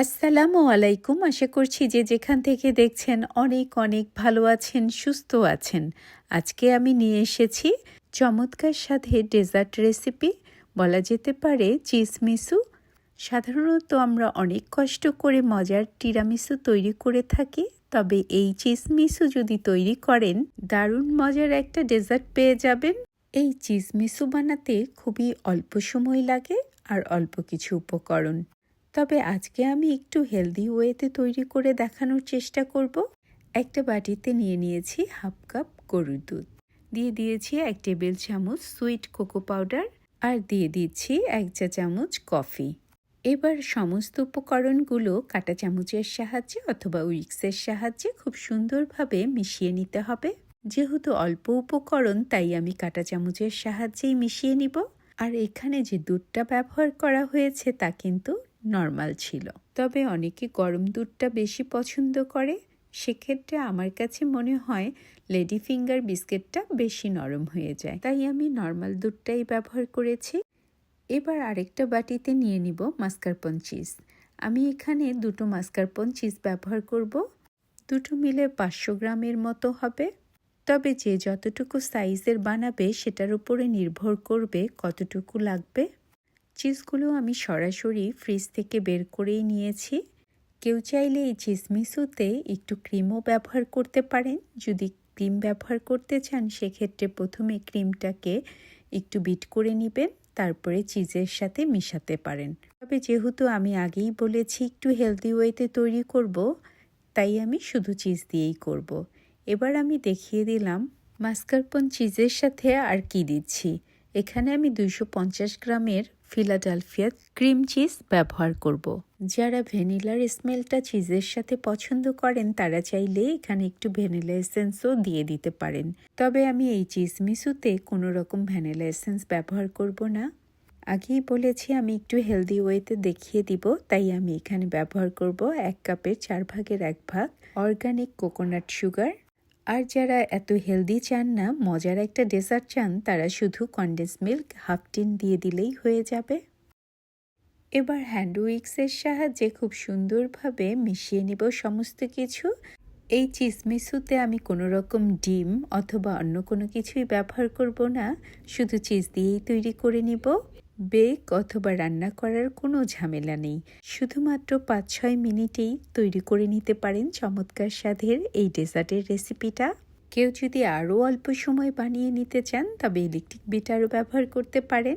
আসসালামু আলাইকুম। আশা করছি যে যেখান থেকে দেখছেন অনেক অনেক ভালো আছেন, সুস্থ আছেন। আজকে আমি নিয়ে এসেছি চমৎকার সাথে ডেজার্ট রেসিপি। বলা যেতে পারে চিজ মিসু সাধারণত আমরা অনেক কষ্ট করে মজার টিরামিসু তৈরি করে থাকি, তবে এই চিজ মিসু যদি তৈরি করেন, দারুণ মজার একটা ডেজার্ট পেয়ে যাবেন। এই চিজ মিসু বানাতে খুবই অল্প সময় লাগে আর অল্প কিছু উপকরণ। তবে আজকে আমি একটু হেলদি ওয়েতে তৈরি করে দেখানোর চেষ্টা করব। একটা বাটিতে নিয়ে নিয়েছি হাফ কাপ গরুর দুধ। দিয়ে দিয়েছি এক টেবিল চামচ সুইট কোকো পাউডার আর দিয়ে দিচ্ছি এক চা চামচ কফি এবার সমস্ত উপকরণগুলো কাটা চামচের সাহায্যে অথবা উইক্সের সাহায্যে খুব সুন্দরভাবে মিশিয়ে নিতে হবে। যেহেতু অল্প উপকরণ, তাই আমি কাটা চামচের সাহায্যেই মিশিয়ে নিব। আর এখানে যে দুধটা ব্যবহার করা হয়েছে তা কিন্তু নর্মাল ছিল। তবে অনেকে গরম দুধটা বেশি পছন্দ করে। সেক্ষেত্রে আমার কাছে মনে হয় লেডি ফিঙ্গার বিস্কিটটা বেশি নরম হয়ে যায়। তাই আমি নর্মাল দুধটাই ব্যবহার করেছি। এবার আরেকটা বাটিতে নিয়ে নিব মাস্কারপন চিজ। আমি এখানে দুটো মাস্কারপন চিজ ব্যবহার করব। দুটো মিলে পাঁচশো গ্রামের মতো হবে। তবে যে যতটুকু সাইজের বানাবে সেটার উপরে নির্ভর করবে কতটুকু লাগবে। চিজগুলো আমি সরাসরি ফ্রিজ থেকে বের করেই নিয়েছি। কেউ চাইলে এই চিজ মিসুতে একটু ক্রিমও ব্যবহার করতে পারেন। যদি ক্রিম ব্যবহার করতে চান, সেক্ষেত্রে প্রথমে ক্রিমটাকে একটু বিট করে নেবেন, তারপরে চিজের সাথে মিশাতে পারেন। তবে যেহেতু আমি আগেই বলেছি একটু হেলদি ওয়েতে তৈরি করব, তাই আমি শুধু চিজ দিয়েই করব। এবার আমি দেখিয়ে দিলাম মাস্কারপন চিজের সাথে আর কি দিচ্ছি। এখানে আমি দুইশো গ্রামের ফিলাডেলফিয়া ক্রিম চিজ ব্যবহার করব। যারা ভ্যানিলার স্মেলটা চিজের সাথে পছন্দ করেন, তারা চাইলে এখানে একটু ভ্যানিলা এসেন্সও দিয়ে দিতে পারেন তবে আমি এই চিজ মিসুতে কোনো রকম ভ্যানিলা এসেন্স ব্যবহার করব না আগেই বলেছি, আমি একটু হেলদি ওয়েতে দেখিয়ে দিব, তাই আমি এখানে ব্যবহার করব এক কাপের চার ভাগের এক ভাগ অর্গানিক কোকোনাট সুগার আর যারা এত হেলদি চান না, মজার একটা ডেজার্ট চান, তারা শুধু কন্ডেন্স মিল্ক হাফ টিন দিয়ে দিলেই হয়ে যাবে। এবার হ্যান্ড উইক্সের সাহায্যে খুব সুন্দরভাবে মিশিয়ে নিব সমস্ত কিছু। এই চিজমিসুতে আমি কোনো রকম ডিম অথবা অন্য কোনো কিছুই ব্যবহার করব না, শুধু চিজ দিয়েই তৈরি করে নিব। বেক অথবা রান্না করার কোনো ঝামেলা নেই। শুধুমাত্র পাঁচ ছয় মিনিটেই তৈরি করে নিতে পারেন চমৎকার স্বাদের এই ডেজার্টের রেসিপিটা। কেউ যদি আরও অল্প সময় বানিয়ে নিতে চান, তবে ইলেকট্রিক বিটারও ব্যবহার করতে পারেন।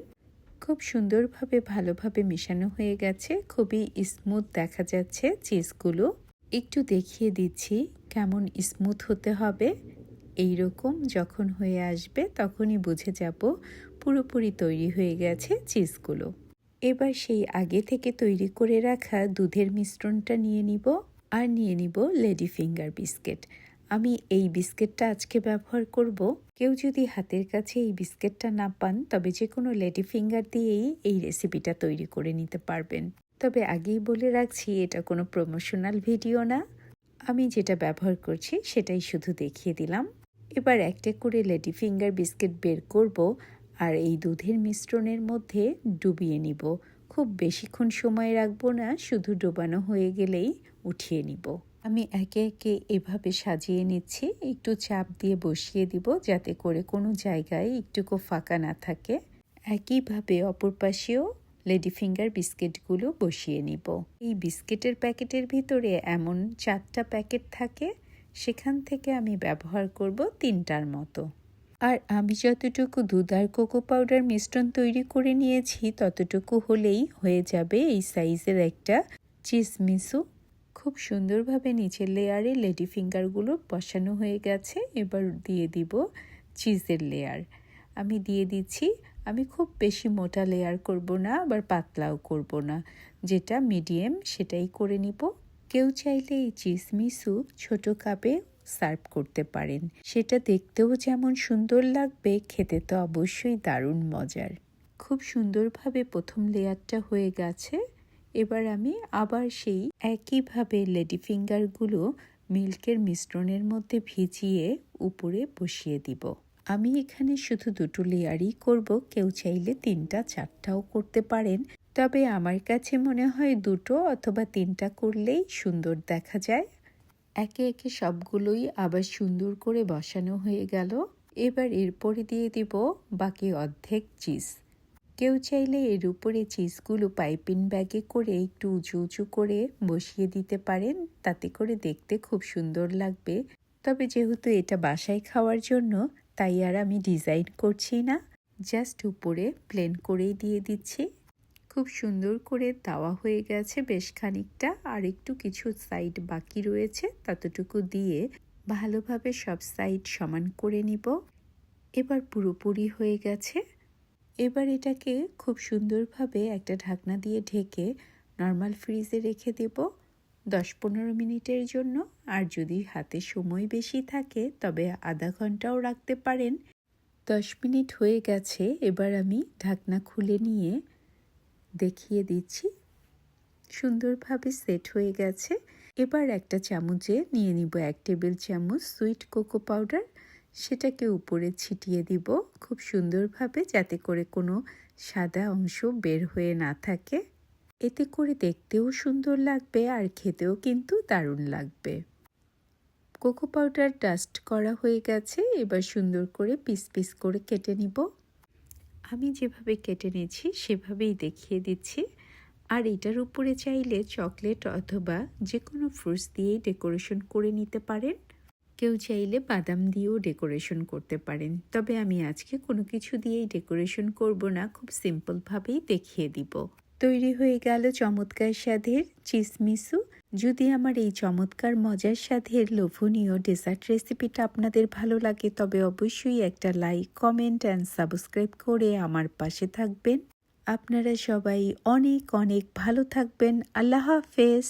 খুব সুন্দরভাবে ভালোভাবে মেশানো হয়ে গেছে, খুবই স্মুথ দেখা যাচ্ছে চিজগুলো। একটু দেখিয়ে দিচ্ছি কেমন স্মুথ হতে হবে। এই রকম যখন হয়ে আসবে, তখনই বুঝে যাব পুরোপুরি তৈরি হয়ে গেছে চিজগুলো। এবার সেই আগে থেকে তৈরি করে রাখা দুধের মিশ্রণটা নিয়ে নিব আর নিয়ে নিব লেডি ফিঙ্গার বিস্কিট। আমি এই বিস্কিটটা আজকে ব্যবহার করব। কেউ যদি হাতের কাছে এই বিস্কিটটা না পান, তবে যে কোনো লেডি ফিঙ্গার দিয়েই এই রেসিপিটা তৈরি করে নিতে পারবেন। তবে আগেই বলে রাখছি, এটা কোনো প্রমোশনাল ভিডিও না। আমি যেটা ব্যবহার করছি, সেটাই শুধু দেখিয়ে দিলাম। এবার একটা করে লেডি ফিঙ্গার বিস্কিট বের করব আর এই দুধের মিশ্রণের মধ্যে ডুবিয়ে নিব। খুব বেশিক্ষণ সময় রাখব না, শুধু ডোবানো হয়ে গেলেই উঠিয়ে নিব। আমি একে একে এভাবে সাজিয়ে নিচ্ছি, একটু চাপ দিয়ে বসিয়ে দিব যাতে করে কোনো জায়গায় একটুকু ফাঁকা না থাকে। একইভাবে অপর পাশেও লেডি ফিঙ্গার বিস্কিটগুলো বসিয়ে নিব। এই বিস্কিটের প্যাকেটের ভিতরে এমন চারটা প্যাকেট থাকে, সেখান থেকে আমি ব্যবহার করব তিনটার মতো। আর আমি যতটুকু দুধ আর কোকো পাউডার মিশ্রণ তৈরি করে নিয়েছি, ততটুকু হলেই হয়ে যাবে এই সাইজের একটা চিজ মিসু। খুব সুন্দরভাবে নিচের লেয়ারে লেডি ফিঙ্গারগুলো বসানো হয়ে গেছে। এবার দিয়ে দিব চিজের লেয়ার আমি দিয়ে দিচ্ছি, আমি খুব বেশি মোটা লেয়ার করব না, আবার পাতলাও করব না। যেটা মিডিয়াম সেটাই করে নিব। কেউ চাইলে এই চিজ মিসু ছোট কাপে সার্ভ করতে পারেন। সেটা দেখতেও যেমন সুন্দর লাগবে, খেতে তো অবশ্যই দারুণ মজার। খুব সুন্দরভাবে প্রথম লেয়ারটা হয়ে গেছে। এবার আমি আবার সেই একইভাবে লেডি ফিঙ্গারগুলো মিল্কের মিশ্রণের মধ্যে ভিজিয়ে উপরে বসিয়ে দিব। আমি এখানে শুধু দুটো লেয়ারই করব, কেউ চাইলে তিনটা, চারটাও করতে পারেন। তবে আমার কাছে মনে হয় দুটো অথবা তিনটা করলেই সুন্দর দেখা যায়। একে একে সবগুলোই আবার সুন্দর করে বসানো হয়ে গেল। এবার এরপরে দিয়ে দিব বাকি অর্ধেক চিজ। কেউ চাইলে এর উপরে চিজগুলো পাইপিং ব্যাগে করে একটু উঁচু উঁচু করে বসিয়ে দিতে পারেন, তাতে করে দেখতে খুব সুন্দর লাগবে। তবে যেহেতু এটা বাসায় খাওয়ার জন্য, তাই আর আমি ডিজাইন করছি না। জাস্ট উপরে প্লেন করেই দিয়ে দিচ্ছি। খুব সুন্দর করে দেওয়া হয়ে গেছে বেশ খানিকটা। আর একটু কিছু সাইড বাকি রয়েছে, ততটুকু দিয়ে ভালোভাবে সব সাইড সমান করে নিব। এবার পুরোপুরি হয়ে গেছে। এবার এটাকে খুব সুন্দরভাবে একটা ঢাকনা দিয়ে ঢেকে নর্মাল ফ্রিজে রেখে দেব দশ পনেরো মিনিটের জন্য। আর যদি হাতে সময় বেশি থাকে, তবে আধা ঘন্টাও রাখতে পারেন। দশ মিনিট হয়ে গেছে, এবার আমি ঢাকনা খুলে নিয়ে দেখিয়ে দিচ্ছি। সুন্দরভাবে সেট হয়ে গেছে। এবার একটা চামচে নিয়ে নিব এক টেবিল চামচ সুইট কোকো পাউডার। সেটাকে উপরে ছিটিয়ে দিব খুব সুন্দরভাবে যাতে করে কোনো সাদা অংশ বের হয়ে না থাকে। এতে করে দেখতেও সুন্দর লাগবে আর খেতেও কিন্তু দারুণ লাগবে। কোকো পাউডার ডাস্ট করা হয়ে গেছে। এবার সুন্দর করে পিস পিস করে কেটে নিব। আমি যেভাবে কেটে নিয়েছি, সেভাবেই দেখিয়ে দিচ্ছি। আর এটার উপরে চাইলে চকলেট অথবা যে কোনো ফ্রুটস দিয়েই ডেকোরেশন করে নিতে পারেন। কেউ চাইলে বাদাম দিয়েও ডেকোরেশন করতে পারেন। তবে আমি আজকে কোনো কিছু দিয়েই ডেকোরেশন করব না, খুব সিম্পলভাবেই দেখিয়ে দিব। তৈরি হয়ে গেল চমৎকার স্বাদের চিসমিসু যদি আমার এই চমৎকার মজার স্বাদের লোভনীয় ডেজার্ট রেসিপিটা আপনাদের ভালো লাগে, তবে অবশ্যই একটা লাইক কমেন্ট অ্যান্ড সাবস্ক্রাইব করে আমার পাশে থাকবেন। আপনারা সবাই অনেক অনেক ভালো থাকবেন। আল্লাহ হাফেজ।